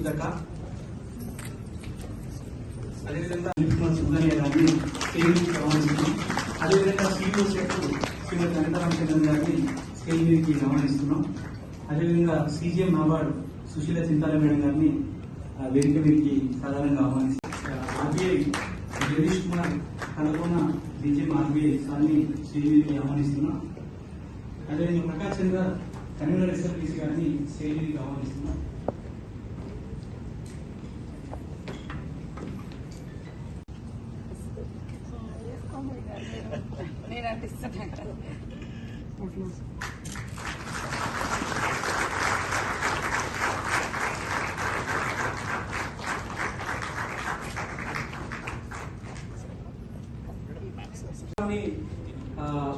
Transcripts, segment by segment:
సుధక అదేవిధంగా గారిని స్టేజ్ మీదకి అదేవిధంగా సీఈఓ సెట్ శ్రీమతి గారిని మీదకి అదేవిధంగా సీజీఎం నాబార్డ్ సుశీల చింతాల మేడం గారిని వేదిక మీదకి సాధారణంగా ఆహ్వానిస్తున్నాం. ఆర్బీఐ జగదీష్ కుమార్ కనుగొన్న డీజీఎం ఆర్బీఐ సార్ని స్టేజ్ మీదకి ఆహ్వానిస్తున్నాం అదేవిధంగా ప్రకాష్ చంద్ర కన్వీనర్ ఎస్ఎల్బీసీ గారిని స్టేజ్ మీదకి ఆహ్వానిస్తున్నాం నేను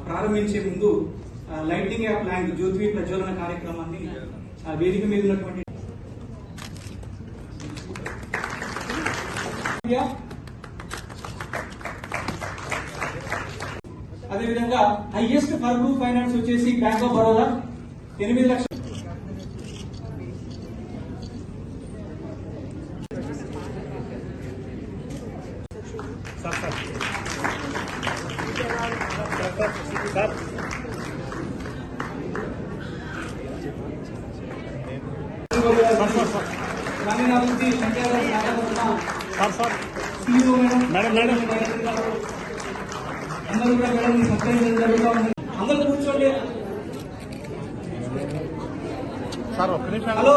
ప్రారంభించే ముందు లైటింగ్ యాప్ ల్యాండ్ జ్యోతి ప్రజ్వలన కార్యక్రమాన్ని ఆ, వేదిక మీద ఉన్నటువంటి అదేవిధంగా హైయెస్ట్ ఫర్బు ఫైనాన్స్ వచ్చేసి బ్యాంక్ ఆఫ్ బరోడా ఎనిమిది లక్షలు గ్రామీణాభివృద్ధి పంచాయతీ శాఖ తరఫున CEO మేడం మేడం, మేడం. అందరూ కూడా మేడం సత్కరించడం జరుగుతూ ఉంది అందరూ కూర్చోండి సార్ ఒక్క నిమిషం హలో